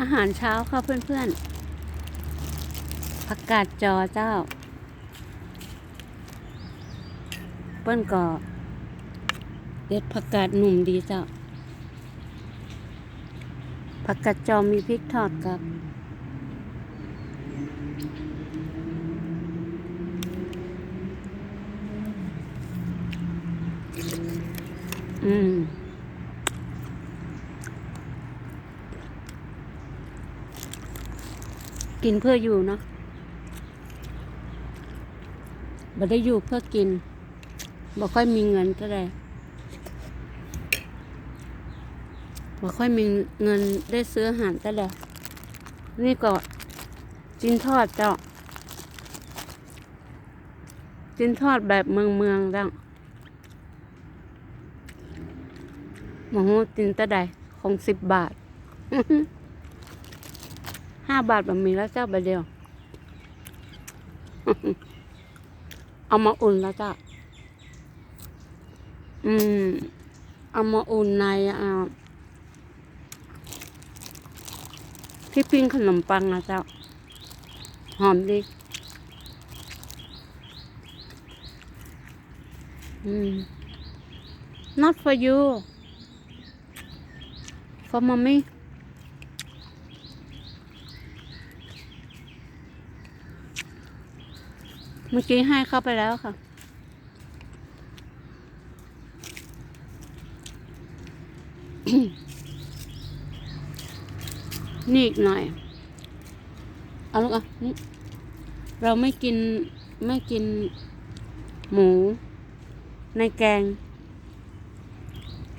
อาหารเช้าค่ะเพื่อนๆผักกาดจอเจ้า เปิ้นก็เด็ดผักกาดหนุ่มดีเจ้า ผักกาดจอมีพริกทอดกับอืม กินเพื่ออยู่เนาะบ่ได้อยู่เพื่อกินบ่ค่อยมีเงินเท่าใดบ่ค่อยมีเงินได้ซื้ออาหารเท่าใดนี่ก็จินทอดเจ้าจินทอดแบบเมืองเมืองๆแล้วหมูจินตะใดคงสิบบาท ห้าบาทแบบมีแล้วเจ้าใบเดียว เอามาอุ่นแล้วจ้ะอืม เอามาอุ่นในอ่าที่ปิ้งขนมปังนะเจ้า หอมดี อืม not for you for mommy เมื่อกี้ให้เข้าไปแล้วค่ะ นี่อีกหน่อย เอาลูกอะนี่เราไม่กินไม่กินหมูในแกง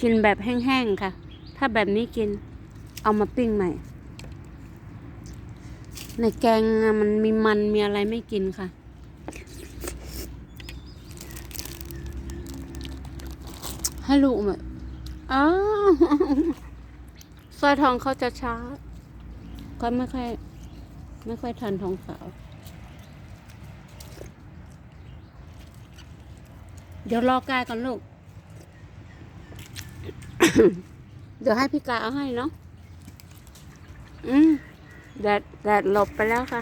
กินแบบแห้งๆค่ะ ถ้าแบบนี้กินเอามาปิ้งใหม่ ในแกงอะมันมีมันมีอะไรไม่กินค่ะ ให้ลูกแบบอ้าวสร้อยทองเขาจะช้าก็ไม่ค่อยไม่ค่อยทันทองสาว เดี๋ยวรอกายก่อนลูก เดี๋ยวให้พี่กายเอาให้เนาะ อืมแดดแดดหลบไปแล้วค่ะ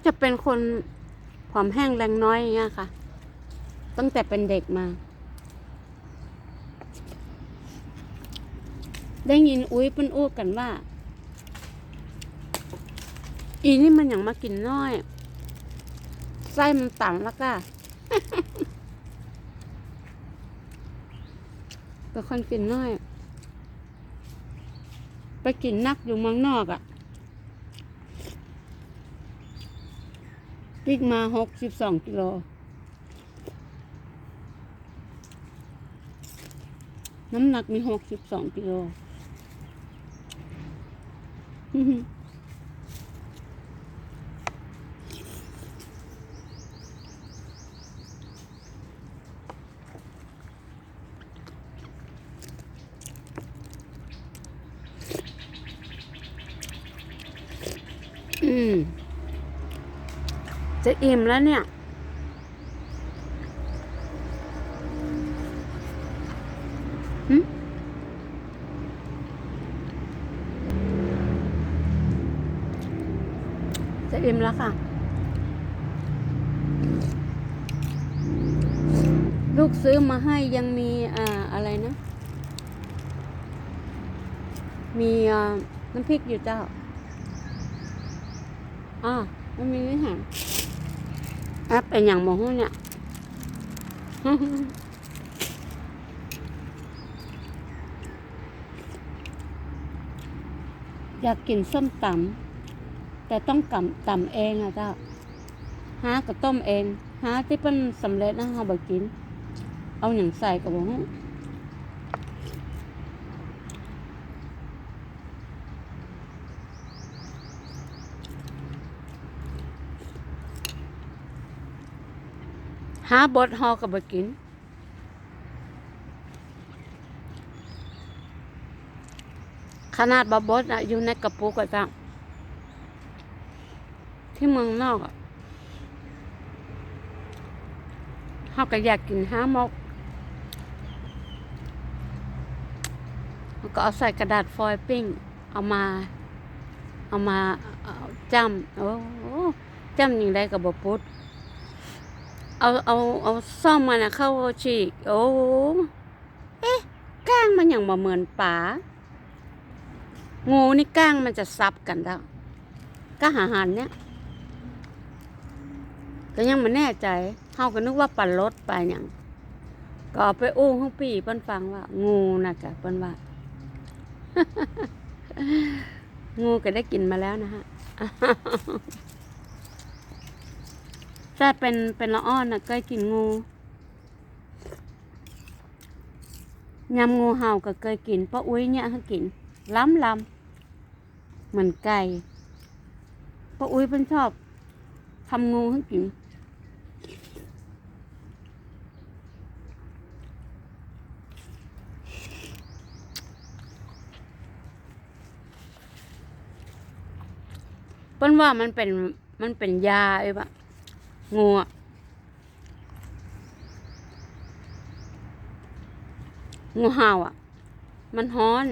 ก็จะเป็นคนผอมแห้งแรงน้อยอย่างเงี้ยค่ะ ตั้งแต่เป็นเด็กมา ได้ยินอุ้ยเปิ้นอู้กันว่า อีนี่มันอย่างมากินน้อย ไส้มันต่ำแล้วก็เป็นคนกินน้อย ไปกินนักอยู่เมืองนอกอะ่ะ ติ๊กมาหกสิบสองกิโลน้ำหนักมีหกสิบสองกิโลอือหืออืม จะอิ่มแล้วเนี่ยหึจะอิ่มแล้วค่ะ ลูกซื้อมาให้ยังมีอ่าอะไรนะ มีน้ำพริกอยู่เจ้า อ่ามันมีนี่ค่ะ แอปเป็นอย่างโมโหเนี่ยอยากกินส้มตำแต่ต้องกำตำเองอะเจ้าหาก็ต้มเองหาที่เป็นสำเร็จนะเขาบกิน เอาอย่างใส่กับผม หาบดหอกับบกิน ขนาดบบดอะอยู่ในกระปุกอะจ้ะที่เมืองนอกอะเขาก็อยากกินห้ามกแล้วก็เอาใส่กระดาษฟอยล์ปิ้ง เอามา เอามาจำโอ้จำยังไงกับบปุด เอาเอาเอาซ่อมมันอะเข้าฉีกโอ้เอ๊ะก้างมันอย่างบ่เหมือนป๋างูนี่ก้างมันจะซับกันแล้วก็หาหันเนี่ยก็ยังไมันแน่ใจเฮาก็นึกว่าปันรถไปอย่างก็เอไปอู้ห้พี่เปิ้นฟังว่า งูนะจ๊ะเปิ้นว่า งูก็ได้กินมาแล้วนะฮะ ถ้าเป็นเป็นละอ้อนนะเคยกินงูยำงูเห่าก็เคยกินป้าอุ้ยเนี่ยให้กินล้ำล้ำเหมือนไก่ป้าอุ้ยเป็นชอบทำงูให้กินเปิ้นว่ามันเป็นมันเป็นยาไอ้ปะ งูอะงูเห่าอะ มันฮ้อน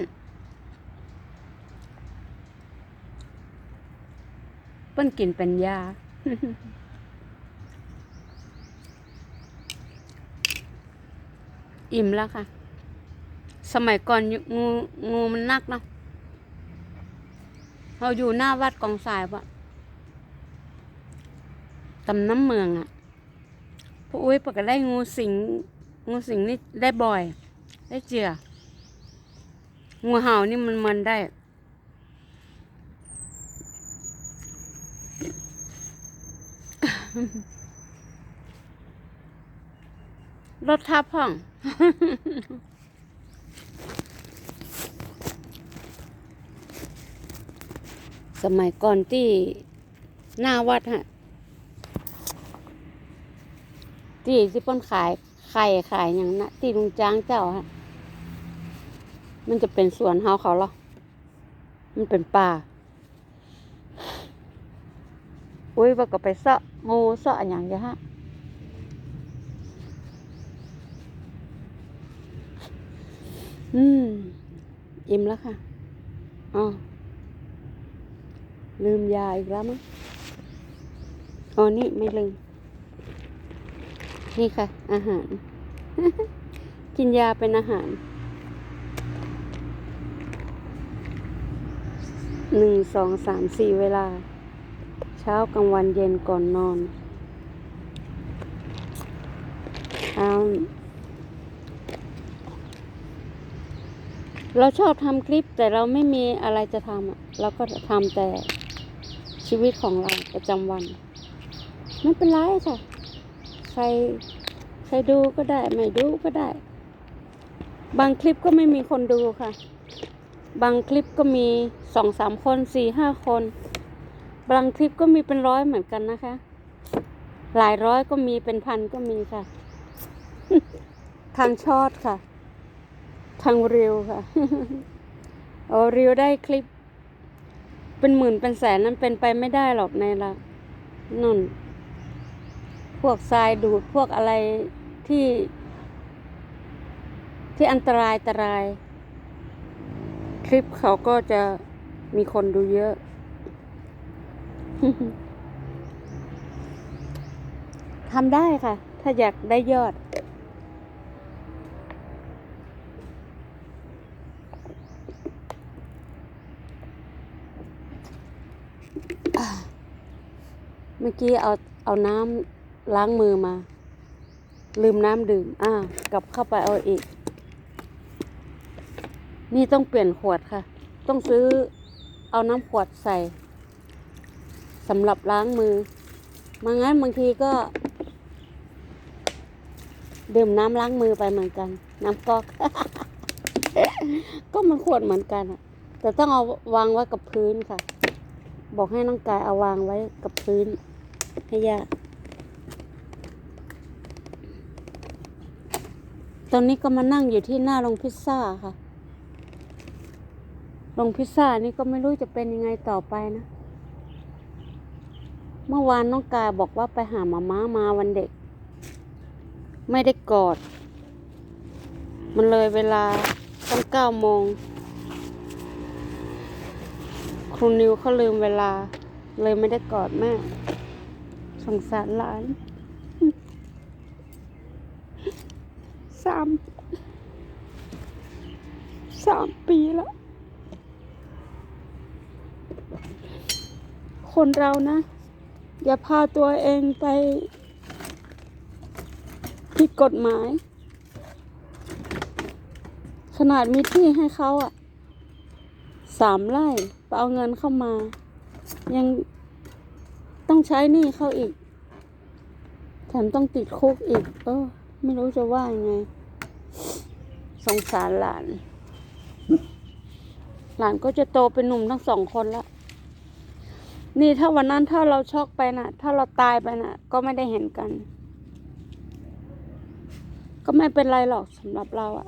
เปิ้นกินเป็นยาอิ่มแล้วค่ะ สมัยก่อนงูงูมันนักเนาะเราอยู่หน้าวัดกองทรายปะ ตำน้ำเมืองอะพวกอุ้ยปกติได้งูสิง งูสิงนี่ได้บ่อย ได้เจือ งูเห่านี่มันมันได้ รถทับห้อง สมัยก่อนที่หน้าวัดฮะ ที่ที่เป้นขายไข่ขายอย่างนะที่ลุงจ้างเจ้าฮะมันจะเป็นสวนเฮาเขาหรอมันเป็นป่าอุ้ยว่าก็ไปเสาะงูเสาะอย่างเงี้ยฮะอืมอิ่มแล้วค่ะอ๋อลืมยาอีกแล้วมั้งอ๋อนี่ไม่ลืม นี่ค่ะ อาหาร กินยาเป็นอาหาร หนึ่งสองสามสี่เวลา เช้ากลางวันเย็นก่อนนอนเช้าเราชอบทำคลิปแต่เราไม่มีอะไรจะทำอะเราก็ทำแต่ชีวิตของเราประจำวัน ไม่เป็นไรค่ะ ร ใครดูก็ได้ ไม่ดูก็ได้ บางคลิปก็ไม่มีคนดูค่ะ บางคลิปก็มีสองสามคนสี่ห้าคน บางคลิปก็มีเป็นร้อยเหมือนกันนะคะ หลายร้อยก็มีเป็นพันก็มีค่ะ ทางชอดค่ะ ทางเรียวค่ะโอ้เรียวได้คลิป เป็นหมื่นเป็นแสนนั้นเป็นไปไม่ได้หรอกในละนุ่น พวกทรายดูดพวกอะไรที่ ที่อันตรายอันตราย คลิปเขาก็จะมีคนดูเยอะ ทำได้ค่ะ ถ้าอยากได้ยอดเมื่อกี้เอาเอาน้ำ ล้างมือมา ลืมน้ำดื่ม อ่ากลับเข้าไปเอาอีก นี่ต้องเปลี่ยนขวดค่ะ ต้องซื้อเอาน้ำขวดใส่สำหรับล้างมือมางั้นบางทีก็ ดื่มน้ำล้างมือไปเหมือนกัน น้ำก๊อก ก็มันขวดเหมือนกันอะแต่ต้องเอาวางไว้กับพื้นค่ะ บอกให้น้องกายเอาวางไว้กับพื้นให้ยา ตอนนี้ก็มานั่งอยู่ที่หน้าโรงพิซซ่าค่ะลงพิซซ่านี่ก็ไม่รู้จะเป็นยังไงต่อไปนะ เมื่อวานน้องกายบอกว่าไปหามาม่ามาวันเด็ก ไม่ได้กอด มันเลยเวลาตั้งเก้าโมง ครูนิวเขาลืมเวลา เลยไม่ได้กอดแม่สงสารหลาน สามสามปีแล้วคนเรานะ อย่าพาตัวเองไปผิดกฎหมาย ขนาดมีที่ให้เขาอะสามไร่ไปเอาเงินเข้ามา ยังต้องใช้หนี้เขาอีกแถมต้องติดคุกอีก เออ ไม่รู้จะว่ายังไง สงสารหลาน หลานก็จะโตเป็นหนุ่มทั้งสองคนล้วนี่ถ้าวันนั้นถ้าเราช็อกไปนะ่ะ ถ้าเราตายไปนะ่ะ ก็ไม่ได้เห็นกัน ก็ไม่เป็นไรหรอกสำหรับเราอะ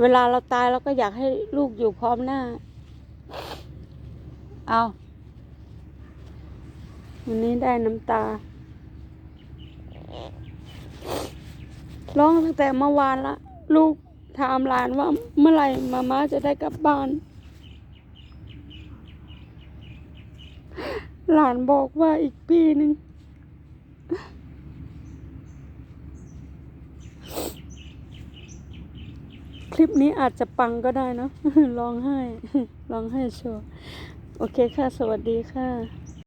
เวลาเราตายเราก็อยากให้ลูกอยู่พร้อมหน้า เอาวันนี้ได้น้ำตา ร้องตั้งแต่เมื่อวานละ ลูกถามหลานว่าเมื่อไหร่มาม่าจะได้กลับบ้าน หลานบอกว่าอีกปีหนึ่งคลิปนี้อาจจะปังก็ได้เนอะร้องไห้ร้องไห้โชว์ โอเคค่ะ สวัสดีค่ะ